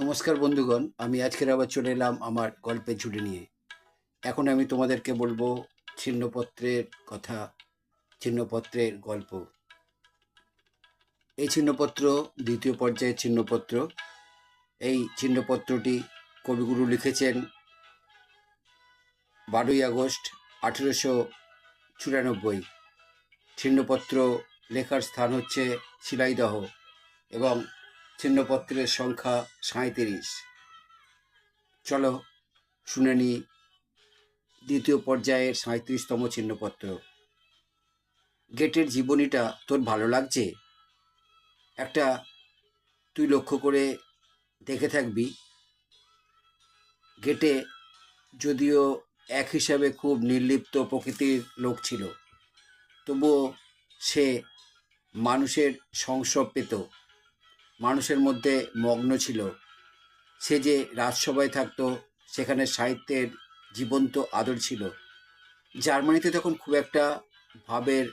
নমস্কার বন্ধুগণ, আমি আজকের আবার চলে এলাম আমার গল্পের ঝুড়ি নিয়ে। এখন আমি তোমাদেরকে বলব ছিন্নপত্রের কথা, ছিন্নপত্রের গল্প। এই ছিন্নপত্র, দ্বিতীয় পর্যায়ের ছিন্নপত্র, এই ছিন্নপত্রটি কবিগুরু লিখেছেন বারোই আগস্ট আঠেরোশো চুরানব্বই। ছিন্নপত্র লেখার স্থান হচ্ছে শিলাইদহ এবং ছিন্নপত্রের সংখ্যা সাঁত্রিশ চলো শুনে নি দ্বিতীয় পর্যায়ের সাঁত্রিশতম ছিন্নপত্র। গেটের জীবনীটা তোর ভালো লাগছে? একটা তুই লক্ষ্য করে দেখে থাকবি। গেটে যদিও এক হিসাবে খুব নির্লিপ্ত প্রকৃতির লোক ছিল, তবুও সে মানুষের সংস্রব পেত। মানুষের মধ্যে মগ্ন ছিল। সে যে রাজসভায় থাকতো, সেখানে সাহিত্যের জীবন্ত আদর ছিল। জার্মানিতে তখন খুব একটা ভাবের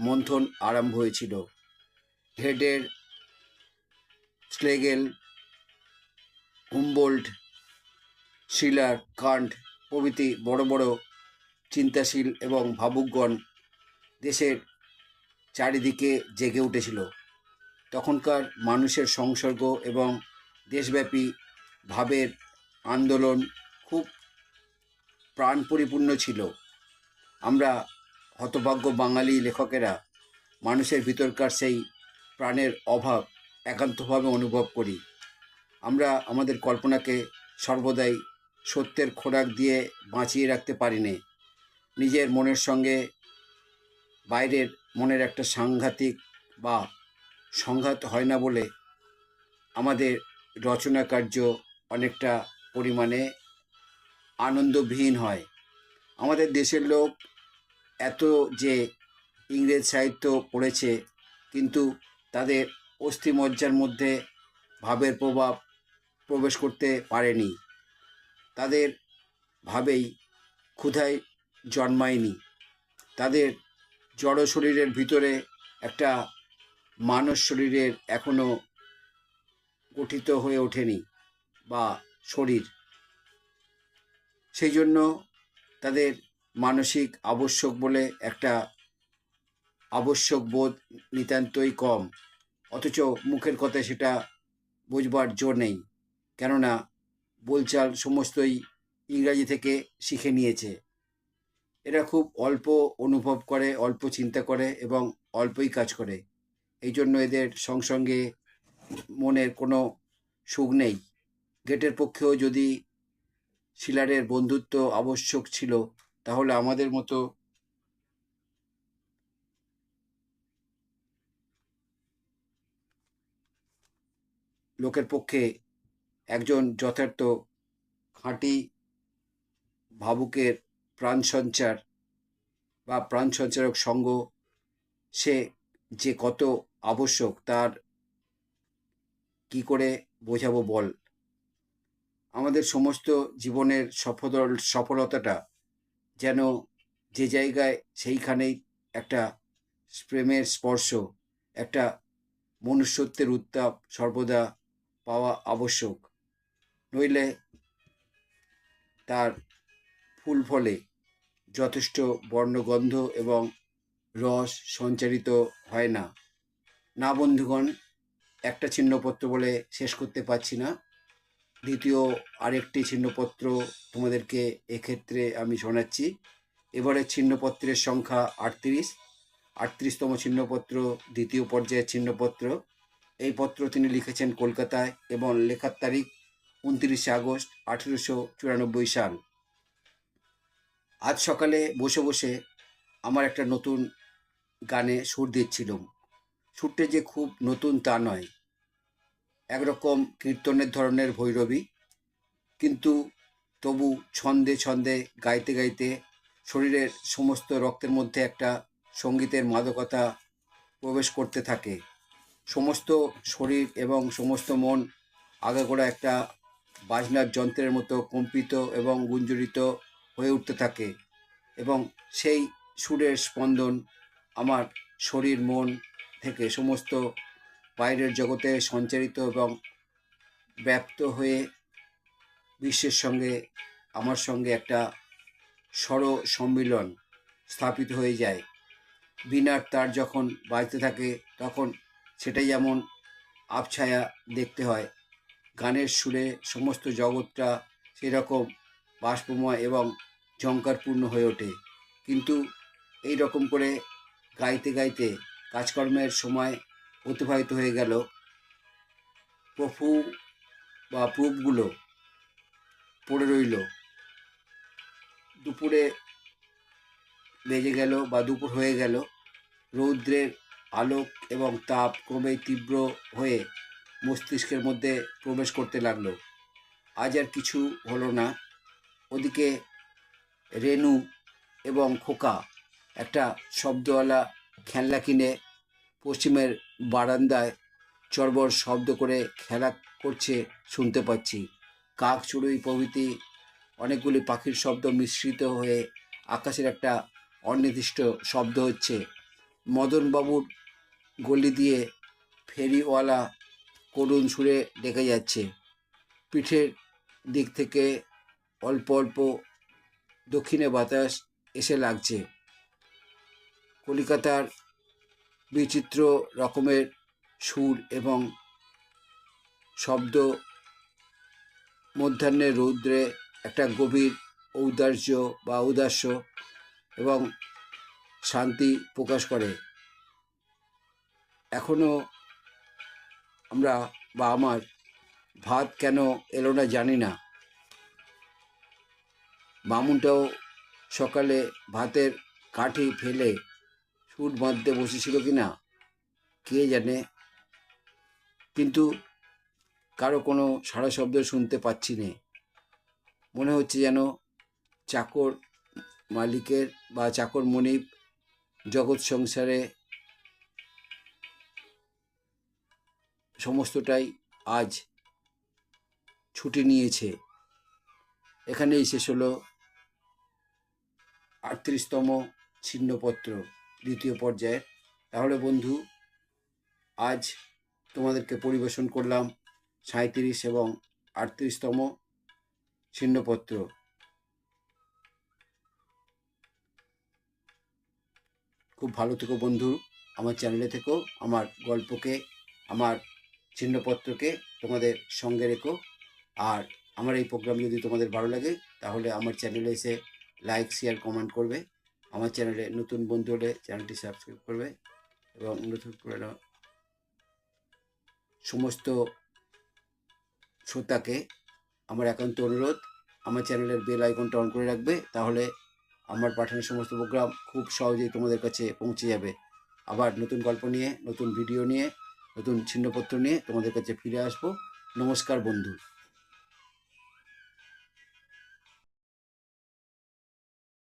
মন্থন আরম্ভ হয়েছিল। হেডের, স্লেগেল, হুমবোল্ট, শিলার, কান্ট প্রভৃতি বড় বড় চিন্তাশীল এবং ভাবুকগণ দেশের চারিদিকে জেগে উঠেছিল। তখনকার মানুষের সংসর্গ এবং দেশব্যাপী ভাবের আন্দোলন খুব প্রাণ পরিপূর্ণ ছিল। আমরা হতভাগ্য বাঙালি লেখকেরা মানুষের ভিতরকার সেই প্রাণের অভাব একান্তভাবে অনুভব করি। আমরা আমাদের কল্পনাকে সর্বদাই সত্যের খোরাক দিয়ে বাঁচিয়ে রাখতে পারি নে নিজের মনের সঙ্গে বাইরের মনের একটা সাংঘাতিক বা সংঘাত হয় না বলে আমাদের রচনা কার্য অনেকটা পরিমাণে আনন্দবিহীন হয়। আমাদের দেশের লোক এত যে ইংরেজ সাহিত্য পড়েছে, কিন্তু তাদের অস্থিমজ্জার মধ্যে ভাবের প্রভাব প্রবেশ করতে পারেনি। তাদের ভাবেই ক্ষুধায় জন্মায়নি। তাদের জড় শরীরের ভিতরে একটা মানব শরীরের এখনও গঠিত হয়ে ওঠেনি বা শরীর। সেই জন্য তাদের মানসিক আবশ্যক বলে একটা আবশ্যক বোধ নিতান্তই কম। অথচ মুখের কথা সেটা বুঝবার জোর নেই। কেননা বলচাল সমস্তই ইংরাজি থেকে শিখে নিয়েছে। এরা খুব অল্প অনুভব করে, অল্প চিন্তা করে এবং অল্পই কাজ করে। এই জন্য এদের সঙ্গে মনের কোনো সুখ নেই। গেটের পক্ষেও যদি শিলারের বন্ধুত্ব আবশ্যক ছিল, তাহলে আমাদের মতো লোকের পক্ষে একজন যথার্থ খাঁটি ভাবুকের প্রাণ সঞ্চার বা প্রাণ সঞ্চারক সঙ্গ সে যে কত আবশ্যক, তার কি করে বোঝাবো বল? আমাদের সমস্ত জীবনের সফল সফলতাটা যেন যে জায়গায় সেইখানেই একটা প্রেমের স্পর্শ, একটা মনুষ্যত্বের উত্তাপ সর্বদা পাওয়া আবশ্যক। নইলে তার ফুল ফলে যথেষ্ট বর্ণগন্ধ এবং রস সঞ্চারিত হয় না। না, বন্ধুগণ, একটা ছিন্নপত্র বলে শেষ করতে পারছি না। দ্বিতীয় আরেকটি ছিন্নপত্র তোমাদেরকে এক্ষেত্রে আমি শোনাচ্ছি। এবারে ছিন্নপত্রের সংখ্যা আটত্রিশ। আটত্রিশতম ছিন্নপত্র, দ্বিতীয় পর্যায়ের ছিন্নপত্র। এই পত্র তিনি লিখেছেন কলকাতায় এবং লেখার তারিখ উনত্রিশে আগস্ট আঠেরোশো চুরানব্বই সাল। আজ সকালে বসে বসে আমার একটা নতুন গানে সুর দিচ্ছিলাম। সুরটা যে খুব নতুন তা নয়। একরকম কীর্তনের ধরনের ভৈরবী। কিন্তু তবু ছন্দে ছন্দে গাইতে গাইতে শরীরের সমস্ত রক্তের মধ্যে একটা সঙ্গীতের মাদকতা প্রবেশ করতে থাকে। সমস্ত শরীর এবং সমস্ত মন আগাগোড়া একটা বাজনার যন্ত্রের মতো কম্পিত এবং গুঞ্জরিত হয়ে উঠতে থাকে এবং সেই সুরের স্পন্দন আমার শরীর, মন থেকে সমস্ত বাইরের জগতে সঞ্চারিত এবং ব্যপ্ত হয়ে বিশ্বের সঙ্গে, আমার সঙ্গে একটা সর সম্মিলন স্থাপিত হয়ে যায়। বিনার তার যখন বাজতে থাকে, তখন সেটাই যেমন আবছায়া দেখতে হয়। গানের সুরে সমস্ত জগৎটা সেরকম বাষ্পময় এবং ঝঙ্কারপূর্ণ হয়ে ওঠে। কিন্তু এই রকম করে গাইতে গাইতে কাজকর্মের সময় অতিবাহিত হয়ে গেল। প্রভু বা প্রুফগুলো পড়ে রইল। দুপুরে বেজে গেল বা দুপুর হয়ে গেল। রৌদ্রের আলোক এবং তাপ ক্রমে তীব্র হয়ে মস্তিষ্কের মধ্যে প্রবেশ করতে লাগল। আজ আর কিছু হলো না। ওদিকে রেনু এবং খোকা একটা শব্দওয়ালা খেলনা কিনে পশ্চিমের বারান্দায় চরবর শব্দ করে খেলা করছে শুনতে পাচ্ছি। কাক, চড়ুই প্রভৃতি অনেকগুলি পাখির শব্দ মিশ্রিত হয়ে আকাশের একটা অনির্দিষ্ট শব্দ হচ্ছে। মদনবাবুর গলি দিয়ে ফেরিওয়ালা করুণ সুরে ডেকে যাচ্ছে। পিঠের দিক থেকে অল্প অল্প দক্ষিণে বাতাস এসে লাগছে। কলিকাতার বিচিত্র রকমের সুর এবং শব্দ মধ্যাহ্নের রৌদ্রে একটা গভীর ঔদার্য বা ঔদাস্য এবং শান্তি প্রকাশ করে। এখনও আমরা বা আমার ভাত কেন এলো না জানি না। বামুনটাও সকালে ভাতের কাঠি ফেলে সুট বাঁধতে বসেছিল কি না কে জানে? কিন্তু কারও কোনো সারা শব্দ শুনতে পাচ্ছি নে। মনে হচ্ছে যেন চাকর মালিকের বা চাকর মনিব জগৎ সংসারে সমস্তটাই আজ ছুটি নিয়েছে। এখানেই শেষ হলো আটত্রিশতম ছিন্নপত্র। দ্বিতীয় পর্যায়ের। তাহলে বন্ধু, আজ তোমাদেরকে পরিবেশন করলাম সাঁত্রিশ এবং আটত্রিশতম ছিন্নপত্র। খুব ভালো থেকো বন্ধু, আমার চ্যানেলে থেকো, আমার গল্পকে, আমার চিহ্নপত্রকে তোমাদের সঙ্গে রেখো। আর আমার এই প্রোগ্রাম যদি তোমাদের ভালো লাগে, তাহলে আমার চ্যানেলে এসে লাইক, শেয়ার, কমেন্ট করবে। আমার চ্যানেলে নতুন বন্ধু হলে চ্যানেলটি সাবস্ক্রাইব করবে এবং নতুন করে সমস্ত শ্রোতাকে আমার একান্ত অনুরোধ, আমার চ্যানেলের বেল আইকনটা অন করে রাখবে, তাহলে আমার পাঠানো সমস্ত প্রোগ্রাম খুব সহজেই তোমাদের কাছে পৌঁছে যাবে। আবার নতুন গল্প নিয়ে, নতুন ভিডিও নিয়ে, নতুন ছিন্নপত্র নিয়ে তোমাদের কাছে ফিরে আসব। নমস্কার বন্ধু।